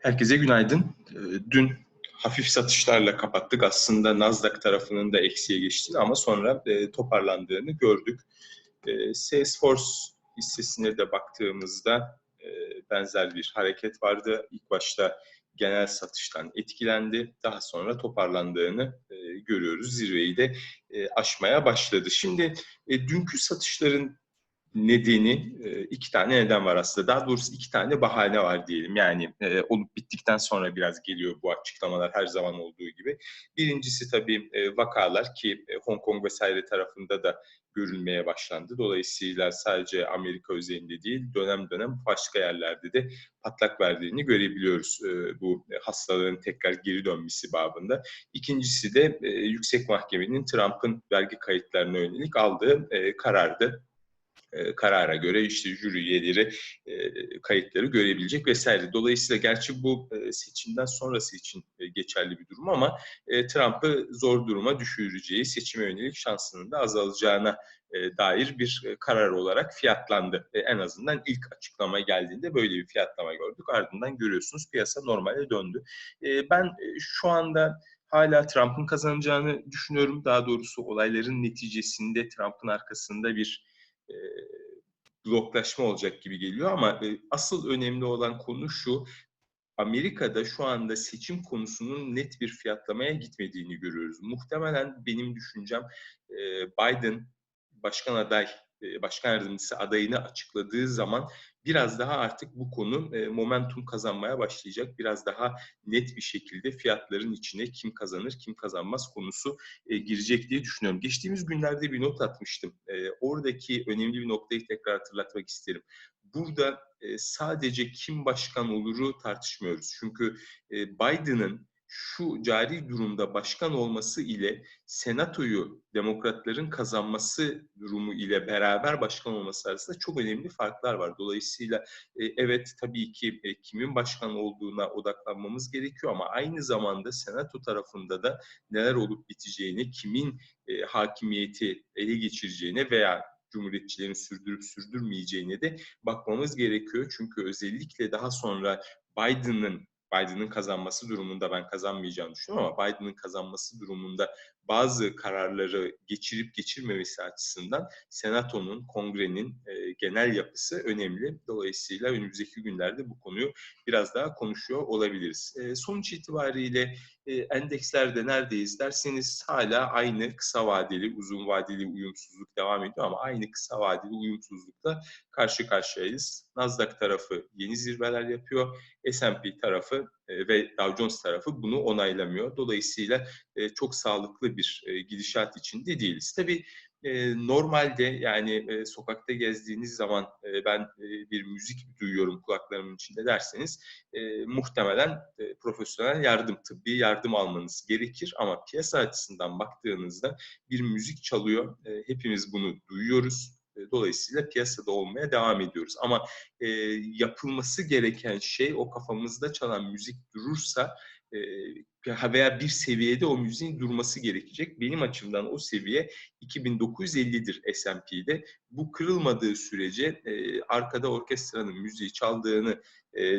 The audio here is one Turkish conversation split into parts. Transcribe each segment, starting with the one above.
Herkese günaydın. Ee, dün hafif satışlarla kapattık. Aslında Nasdaq tarafının da eksiye geçtiğini ama sonra e, toparlandığını gördük. E, Salesforce hissesine de baktığımızda e, benzer bir hareket vardı. İlk başta genel satıştan etkilendi. Daha sonra toparlandığını görüyoruz. Zirveyi de aşmaya başladı. Şimdi dünkü satışların nedeni e, iki tane neden var aslında. Daha doğrusu iki tane bahane var diyelim. Yani e, olup bittikten sonra biraz geliyor bu açıklamalar her zaman olduğu gibi. Birincisi tabii e, vakalar ki Hong Kong vesaire tarafında da görülmeye başlandı. Dolayısıyla sadece Amerika özelinde değil dönem dönem başka yerlerde de patlak verdiğini görebiliyoruz bu hastaların tekrar geri dönmesi babında. İkincisi de Yüksek Mahkemenin Trump'ın vergi kayıtlarına yönelik aldığı karardı e, karara göre işte jüri üyeleri e, kayıtları görebilecek vesaire. Dolayısıyla gerçi bu e, seçimden sonrası için e, geçerli bir durum ama e, Trump'ı zor duruma düşüreceği, seçime yönelik şansının da azalacağına e, dair bir e, karar olarak fiyatlandı. En azından ilk açıklama geldiğinde böyle bir fiyatlama gördük. Ardından görüyorsunuz piyasa normale döndü. Ben şu anda hala Trump'ın kazanacağını düşünüyorum. Daha doğrusu olayların neticesinde Trump'ın arkasında bir e, bloklaşma olacak gibi geliyor ama e, asıl önemli olan konu şu. Amerika'da şu anda seçim konusunun net bir fiyatlamaya gitmediğini görüyoruz. Muhtemelen benim düşüncem e, Biden başkan aday, başkan yardımcısı adayını açıkladığı zaman biraz daha artık bu konu e, momentum kazanmaya başlayacak. Biraz daha net bir şekilde fiyatların içine kim kazanır, kim kazanmaz konusu e, girecek diye düşünüyorum. Geçtiğimiz günlerde bir not atmıştım. E, oradaki önemli bir noktayı tekrar hatırlatmak isterim. Burada sadece kim başkan oluru tartışmıyoruz. Çünkü Biden'ın şu cari durumda başkan olması ile senatoyu demokratların kazanması durumu ile beraber başkan olması arasında çok önemli farklar var. Dolayısıyla e, evet tabii ki e, kimin başkan olduğuna odaklanmamız gerekiyor ama aynı zamanda senato tarafında da neler olup biteceğini, kimin e, hakimiyeti ele geçireceğine veya Cumhuriyetçilerin sürdürüp sürdürmeyeceğine de bakmamız gerekiyor. Çünkü özellikle daha sonra Biden'ın Biden'ın kazanması durumunda ben kazanmayacağını düşünüyorum ama Biden'ın kazanması durumunda bazı kararları geçirip geçirmemesi açısından Senato'nun, Kongre'nin e, genel yapısı önemli. Dolayısıyla önümüzdeki günlerde bu konuyu biraz daha konuşuyor olabiliriz. E, sonuç itibariyle e, endekslerde neredeyiz derseniz hala aynı kısa vadeli, uzun vadeli uyumsuzluk devam ediyor ama aynı kısa vadeli uyumsuzlukla karşı karşıyayız. Nasdaq tarafı yeni zirveler yapıyor. S&P tarafı ve Dow Jones tarafı bunu onaylamıyor. Dolayısıyla e, çok sağlıklı bir e, gidişat içinde değiliz. Tabii normalde yani sokakta gezdiğiniz zaman ben bir müzik duyuyorum kulaklarımın içinde derseniz muhtemelen profesyonel yardım, tıbbi yardım almanız gerekir ama piyasa açısından baktığınızda bir müzik çalıyor. hepimiz bunu duyuyoruz Dolayısıyla piyasada olmaya devam ediyoruz. Ama e, yapılması gereken şey o kafamızda çalan müzik durursa e, veya bir seviyede o müziğin durması gerekecek. Benim açımdan o seviye 2950'dir S&P'de. Bu kırılmadığı sürece arkada orkestranın müziği çaldığını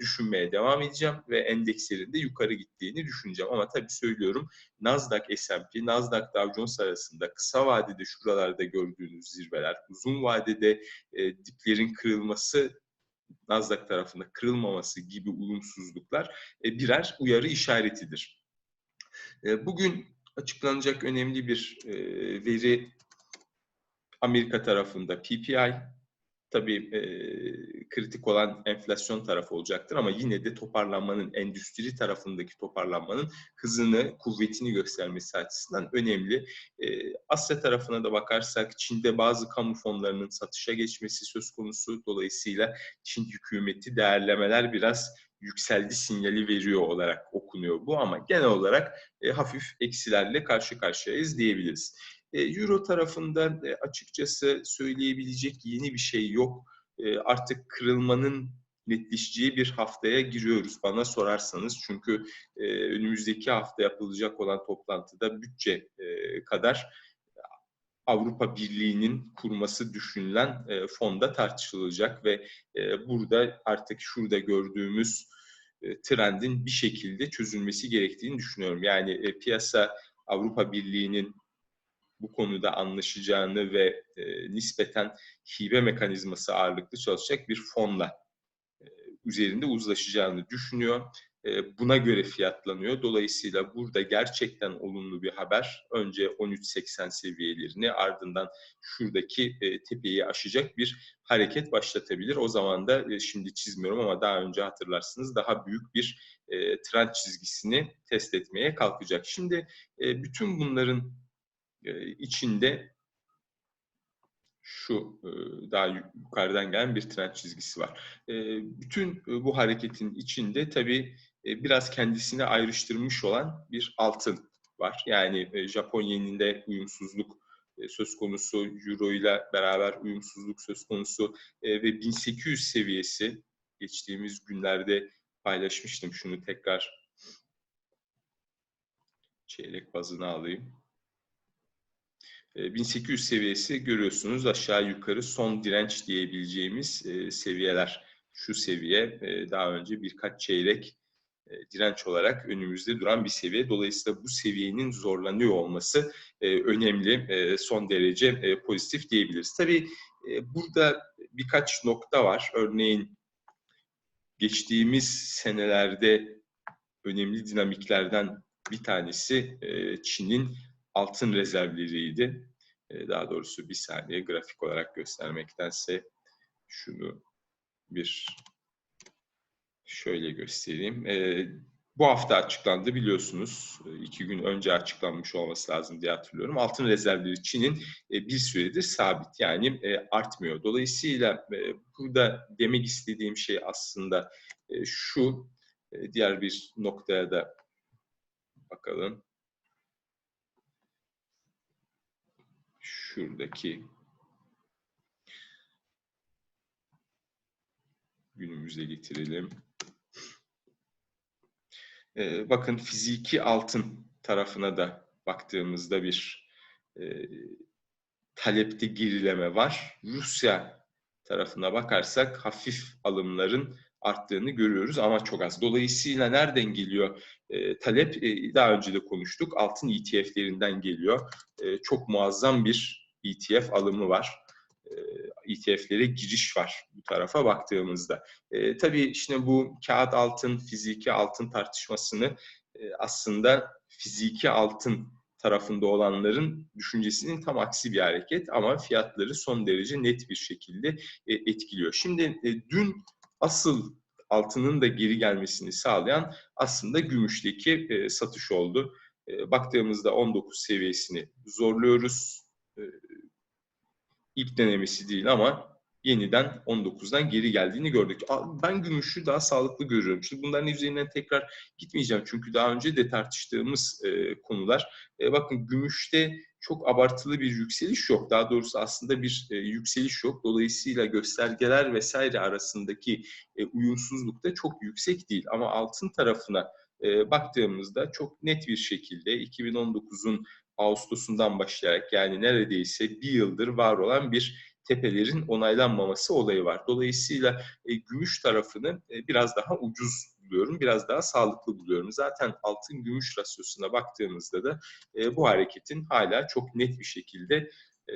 düşünmeye devam edeceğim ve endekslerin de yukarı gittiğini düşüneceğim. Ama tabii söylüyorum Nasdaq S&P, Nasdaq Dow Jones arasında kısa vadede şuralarda gördüğünüz zirveler, uzun vadede diplerin kırılması Nasdaq tarafında kırılmaması gibi uyumsuzluklar e, birer uyarı işaretidir. E, bugün açıklanacak önemli bir e, veri Amerika tarafında PPI, tabii e, kritik olan enflasyon tarafı olacaktır ama yine de toparlanmanın, endüstri tarafındaki toparlanmanın hızını, kuvvetini göstermesi açısından önemli. E, Asya tarafına da bakarsak Çin'de bazı kamu fonlarının satışa geçmesi söz konusu. Dolayısıyla Çin hükümeti değerlemeler biraz yükseldi sinyali veriyor olarak okunuyor bu ama genel olarak e, hafif eksilerle karşı karşıyayız diyebiliriz. E, Euro tarafında e, açıkçası söyleyebilecek yeni bir şey yok. E, artık kırılmanın netleşeceği bir haftaya giriyoruz bana sorarsanız. Çünkü önümüzdeki hafta yapılacak olan toplantıda bütçe kadar Avrupa Birliği'nin kurması düşünülen fonda tartışılacak ve burada artık şurada gördüğümüz trendin bir şekilde çözülmesi gerektiğini düşünüyorum. Yani piyasa Avrupa Birliği'nin bu konuda anlaşacağını ve e, nispeten hibe mekanizması ağırlıklı çalışacak bir fonla e, üzerinde uzlaşacağını düşünüyor. E, buna göre fiyatlanıyor. Dolayısıyla burada gerçekten olumlu bir haber. Önce 13.80 seviyelerini ardından şuradaki e, tepeyi aşacak bir hareket başlatabilir. O zaman da e, şimdi çizmiyorum ama daha önce hatırlarsınız daha büyük bir trend çizgisini test etmeye kalkacak. Şimdi bütün bunların içinde şu daha yukarıdan gelen bir trend çizgisi var. Bütün bu hareketin içinde tabii e, biraz kendisine ayrıştırmış olan bir altın var. Yani e, Japon yeninde uyumsuzluk e, söz konusu, Euro ile beraber uyumsuzluk söz konusu ve 1800 seviyesi geçtiğimiz günlerde paylaşmıştım. Şunu tekrar çeyrek bazına alayım. 1800 seviyesi görüyorsunuz aşağı yukarı son direnç diyebileceğimiz seviyeler. Şu seviye daha önce birkaç çeyrek direnç olarak önümüzde duran bir seviye. Dolayısıyla bu seviyenin zorlanıyor olması önemli, son derece pozitif diyebiliriz. Tabii burada birkaç nokta var. Örneğin geçtiğimiz senelerde önemli dinamiklerden bir tanesi Çin'in altın rezervleriydi. Daha doğrusu bir saniye grafik olarak göstermektense şunu bir Şöyle göstereyim. E, bu hafta açıklandı biliyorsunuz. E, iki gün önce açıklanmış olması lazım diye hatırlıyorum. Altın rezervleri Çin'in e, bir süredir sabit yani e, artmıyor. Dolayısıyla e, burada demek istediğim şey aslında şu. Diğer bir noktaya da bakalım. Şuradaki günümüze getirelim. E, bakın fiziki altın tarafına da baktığımızda bir e, talepte gerileme var. Rusya tarafına bakarsak hafif alımların arttığını görüyoruz ama çok az. Dolayısıyla nereden geliyor e, talep? E, daha önce de konuştuk. Altın ETF'lerinden geliyor. E, çok muazzam bir ETF alımı var. ETF'lere giriş var bu tarafa baktığımızda. E, tabii işte bu kağıt altın, fiziki altın tartışmasını e, aslında fiziki altın tarafında olanların düşüncesinin tam aksi bir hareket ama fiyatları son derece net bir şekilde e, etkiliyor. Şimdi e, dün asıl altının da geri gelmesini sağlayan aslında gümüşteki e, satış oldu. E, baktığımızda 19 seviyesini zorluyoruz. E, ilk denemesi değil ama yeniden 19'dan geri geldiğini gördük. Ben gümüşü daha sağlıklı görüyorum. Şimdi bunların üzerinden tekrar gitmeyeceğim çünkü daha önce de tartıştığımız e, konular. E, bakın gümüşte çok abartılı bir yükseliş yok. Daha doğrusu aslında bir e, yükseliş yok. Dolayısıyla göstergeler vesaire arasındaki e, uyumsuzluk da çok yüksek değil. Ama altın tarafına e, baktığımızda çok net bir şekilde 2019'un Ağustos'undan başlayarak yani neredeyse bir yıldır var olan bir tepelerin onaylanmaması olayı var. Dolayısıyla e, gümüş tarafını e, biraz daha ucuz buluyorum, biraz daha sağlıklı buluyorum. Zaten altın gümüş rasyosuna baktığımızda da e, bu hareketin hala çok net bir şekilde e,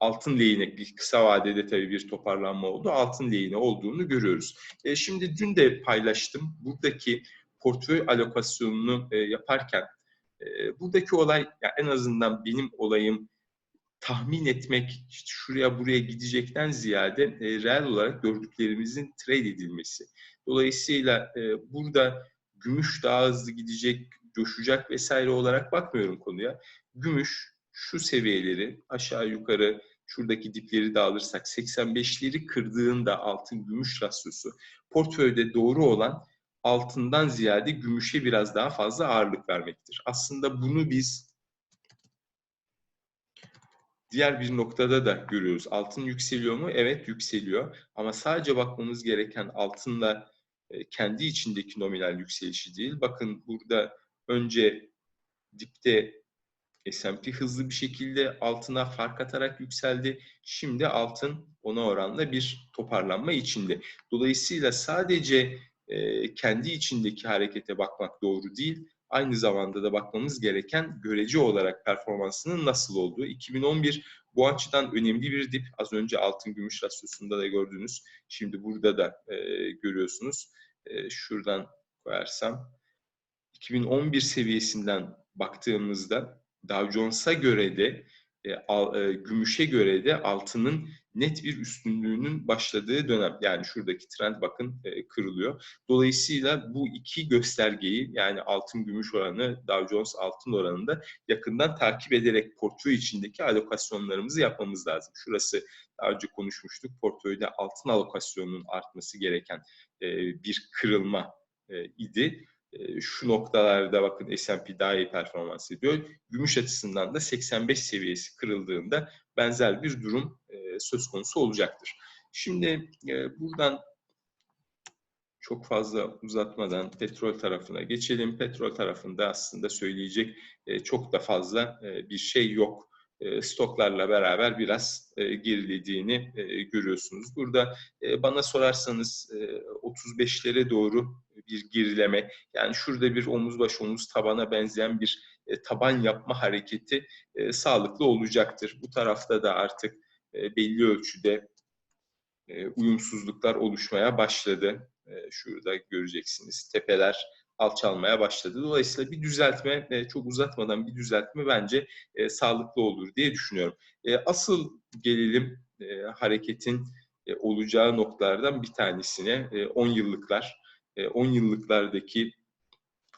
altın lehine kısa vadede tabii bir toparlanma oldu. Altın lehine olduğunu görüyoruz. E, şimdi dün de paylaştım. Buradaki portföy alokasyonunu e, yaparken buradaki olay ya en azından benim olayım tahmin etmek işte şuraya buraya gidecekten ziyade e, reel olarak gördüklerimizin trade edilmesi. Dolayısıyla e, burada gümüş daha hızlı gidecek, coşacak vesaire olarak bakmıyorum konuya. Gümüş şu seviyeleri aşağı yukarı şuradaki dipleri de alırsak 85'leri kırdığında altın gümüş rasyosu portföyde doğru olan altından ziyade gümüşe biraz daha fazla ağırlık vermektir. Aslında bunu biz diğer bir noktada da görüyoruz. Altın yükseliyor mu? Evet yükseliyor. Ama sadece bakmamız gereken altınla e, kendi içindeki nominal yükselişi değil. Bakın burada önce dipte S&P hızlı bir şekilde altına fark atarak yükseldi. Şimdi altın ona oranla bir toparlanma içinde. Dolayısıyla sadece e, kendi içindeki harekete bakmak doğru değil. Aynı zamanda da bakmamız gereken görece olarak performansının nasıl olduğu. 2011 bu açıdan önemli bir dip. Az önce altın gümüş rasyosunda da gördünüz. Şimdi burada da e, görüyorsunuz. E, şuradan koyarsam 2011 seviyesinden baktığımızda Dow Jones'a göre de e, al, e, gümüşe göre de altının net bir üstünlüğünün başladığı dönem. Yani şuradaki trend bakın e, kırılıyor. Dolayısıyla bu iki göstergeyi yani altın gümüş oranı Dow Jones altın oranında yakından takip ederek portföy içindeki alokasyonlarımızı yapmamız lazım. Şurası daha önce konuşmuştuk. Portföyde altın alokasyonunun artması gereken e, bir kırılma e, idi. Şu noktalarda bakın S&P daha iyi performans ediyor. Gümüş açısından da 85 seviyesi kırıldığında benzer bir durum söz konusu olacaktır. Şimdi e, buradan çok fazla uzatmadan petrol tarafına geçelim. Petrol tarafında aslında söyleyecek e, çok da fazla bir şey yok. Stoklarla beraber biraz gerilediğini görüyorsunuz. Burada bana sorarsanız 35'lere doğru bir gerileme. Yani şurada bir omuz baş omuz tabana benzeyen bir e, taban yapma hareketi e, sağlıklı olacaktır. Bu tarafta da artık e, belli ölçüde e, uyumsuzluklar oluşmaya başladı. E, şurada göreceksiniz. Tepeler alçalmaya başladı. Dolayısıyla bir düzeltme, e, çok uzatmadan bir düzeltme bence e, sağlıklı olur diye düşünüyorum. E, asıl gelelim e, hareketin e, olacağı noktalardan bir tanesine. E, 10 yıllıklar 10 e, yıllıklardaki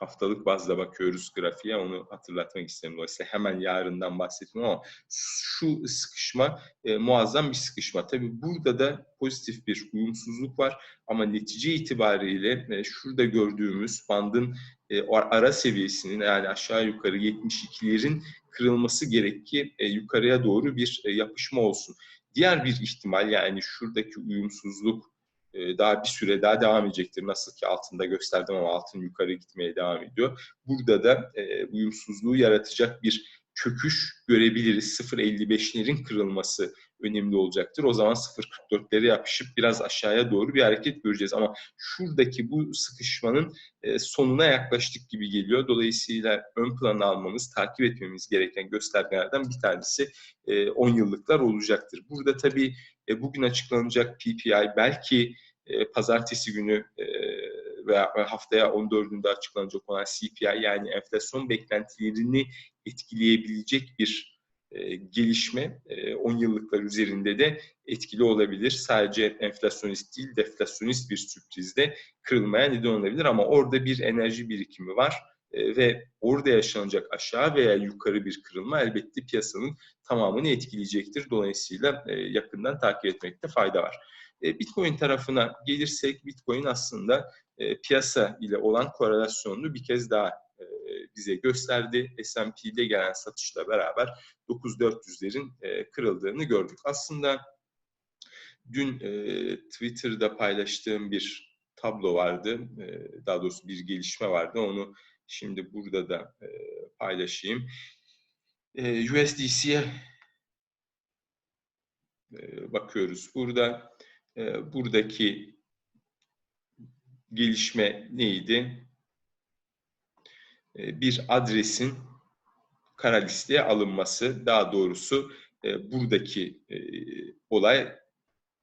haftalık bazda bakıyoruz grafiğe onu hatırlatmak istedim. Dolayısıyla hemen yarından bahsetmiyorum ama şu sıkışma e, muazzam bir sıkışma. Tabii burada da pozitif bir uyumsuzluk var ama netice itibariyle e, şurada gördüğümüz bandın e, ara seviyesinin yani aşağı yukarı 72'lerin kırılması gerek ki e, yukarıya doğru bir e, yapışma olsun. Diğer bir ihtimal yani şuradaki uyumsuzluk e, daha bir süre daha devam edecektir. Nasıl ki altında gösterdim ama altın yukarı gitmeye devam ediyor. Burada da e, uyumsuzluğu yaratacak bir çöküş görebiliriz. 0.55'lerin kırılması önemli olacaktır. O zaman 0.44'lere yapışıp biraz aşağıya doğru bir hareket göreceğiz. Ama şuradaki bu sıkışmanın e, sonuna yaklaştık gibi geliyor. Dolayısıyla ön plana almamız, takip etmemiz gereken göstergelerden bir tanesi 10 yıllıklar olacaktır. Burada tabii e, bugün açıklanacak PPI belki e, pazartesi günü e, veya haftaya 14'ünde açıklanacak olan CPI yani enflasyon beklentilerini etkileyebilecek bir e, gelişme e, 10 yıllıklar üzerinde de etkili olabilir. Sadece enflasyonist değil, deflasyonist bir sürprizde kırılmaya neden olabilir ama orada bir enerji birikimi var e, ve orada yaşanacak aşağı veya yukarı bir kırılma elbette piyasanın tamamını etkileyecektir. Dolayısıyla e, yakından takip etmekte fayda var. E, Bitcoin tarafına gelirsek Bitcoin aslında piyasa ile olan korelasyonunu bir kez daha bize gösterdi. S&P'de gelen satışla beraber 9400'lerin kırıldığını gördük. Aslında dün Twitter'da paylaştığım bir tablo vardı. Daha doğrusu bir gelişme vardı. Onu Şimdi burada da e, paylaşayım. E, USDC'ye e, bakıyoruz. Burada e, buradaki gelişme neydi? E, bir adresin kara listeye alınması, daha doğrusu e, buradaki e, olay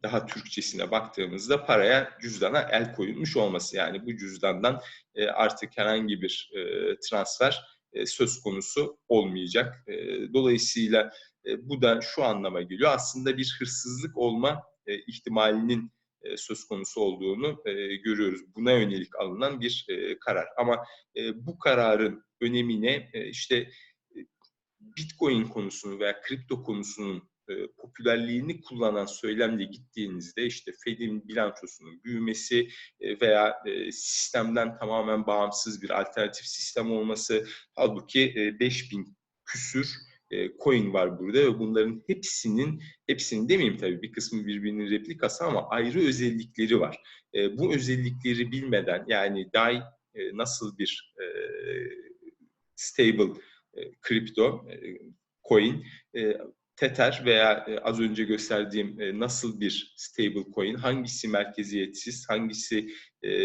daha Türkçesine baktığımızda paraya cüzdana el koyulmuş olması. Yani bu cüzdandan e, artık herhangi bir transfer söz konusu olmayacak. Dolayısıyla bu da şu anlama geliyor. Aslında bir hırsızlık olma ihtimalinin söz konusu olduğunu görüyoruz. Buna yönelik alınan bir karar. Ama bu kararın önemine işte Bitcoin konusunu veya kripto konusunun e, popülerliğini kullanan söylemle gittiğinizde işte Fed'in bilançosunun büyümesi e, veya e, sistemden tamamen bağımsız bir alternatif sistem olması halbuki e, 5000 küsür e, coin var burada ve bunların hepsinin, hepsinin demeyeyim tabii bir kısmı birbirinin replikası ama ayrı özellikleri var. E, bu özellikleri bilmeden yani DAI e, nasıl bir stable e, kripto coin Tether veya az önce gösterdiğim nasıl bir stable coin, hangisi merkeziyetsiz, hangisi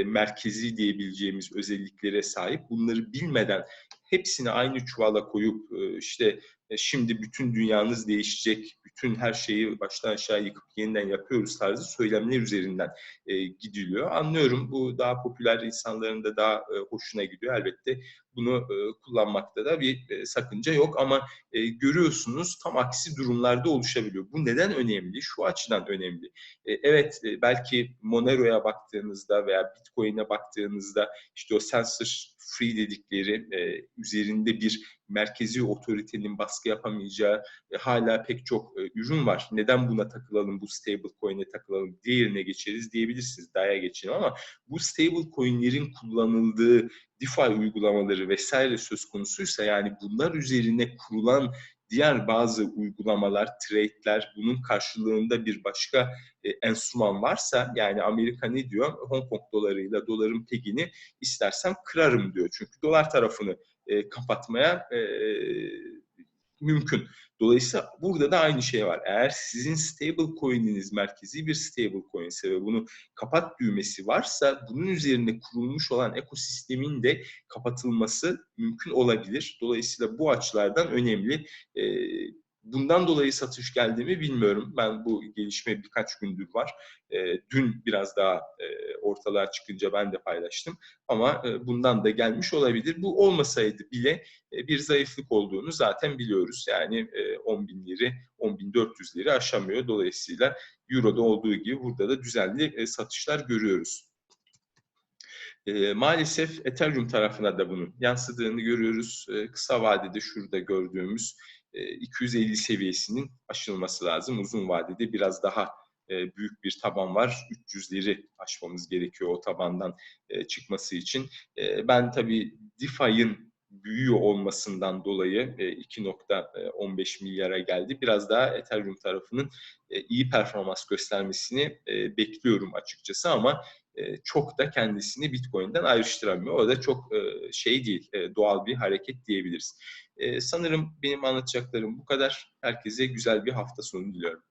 merkezi diyebileceğimiz özelliklere sahip bunları bilmeden hepsini aynı çuvala koyup işte şimdi bütün dünyanız değişecek, bütün her şeyi baştan aşağı yıkıp yeniden yapıyoruz tarzı söylemler üzerinden gidiliyor. Anlıyorum bu daha popüler insanların da daha hoşuna gidiyor. Elbette bunu e, kullanmakta da bir e, sakınca yok ama e, görüyorsunuz tam aksi durumlarda oluşabiliyor. Bu neden önemli? Şu açıdan önemli. E, evet e, belki Monero'ya baktığınızda veya Bitcoin'e baktığınızda işte o sensor free dedikleri e, üzerinde bir merkezi otoritenin baskı yapamayacağı e, hala pek çok e, ürün var. Neden buna takılalım, bu stable coin'e takılalım, diğerine geçeriz diyebilirsiniz, DAI'ye geçelim ama bu stable coin'lerin kullanıldığı DeFi uygulamaları vesaire söz konusuysa yani bunlar üzerine kurulan diğer bazı uygulamalar, trade'ler bunun karşılığında bir başka e, enstrüman varsa yani Amerika ne diyor? Hong Kong dolarıyla doların pegini istersem kırarım diyor. Çünkü dolar tarafını e, kapatmaya e, mümkün. Dolayısıyla burada da aynı şey var. Eğer sizin stable coin'iniz merkezi bir stable coin ise ve bunu kapat düğmesi varsa bunun üzerine kurulmuş olan ekosistemin de kapatılması mümkün olabilir. Dolayısıyla bu açılardan önemli. E, Bundan dolayı satış geldi mi bilmiyorum. Ben bu gelişme birkaç gündür var. E, dün biraz daha e, ortalığa çıkınca ben de paylaştım. Ama e, bundan da gelmiş olabilir. Bu olmasaydı bile e, bir zayıflık olduğunu zaten biliyoruz. Yani e, 10 binleri, 10 bin 400'leri aşamıyor. Dolayısıyla Euro'da olduğu gibi burada da düzenli e, satışlar görüyoruz. E, maalesef Ethereum tarafına da bunun yansıdığını görüyoruz. E, kısa vadede şurada gördüğümüz 250 seviyesinin aşılması lazım. Uzun vadede biraz daha büyük bir taban var. 300'leri aşmamız gerekiyor o tabandan çıkması için. Ben tabii DeFi'nin büyüyor olmasından dolayı 2.15 milyara geldi. Biraz daha Ethereum tarafının iyi performans göstermesini bekliyorum açıkçası ama çok da kendisini Bitcoin'den ayrıştıramıyor. O da çok şey değil, doğal bir hareket diyebiliriz. Sanırım benim anlatacaklarım bu kadar. Herkese güzel bir hafta sonu diliyorum.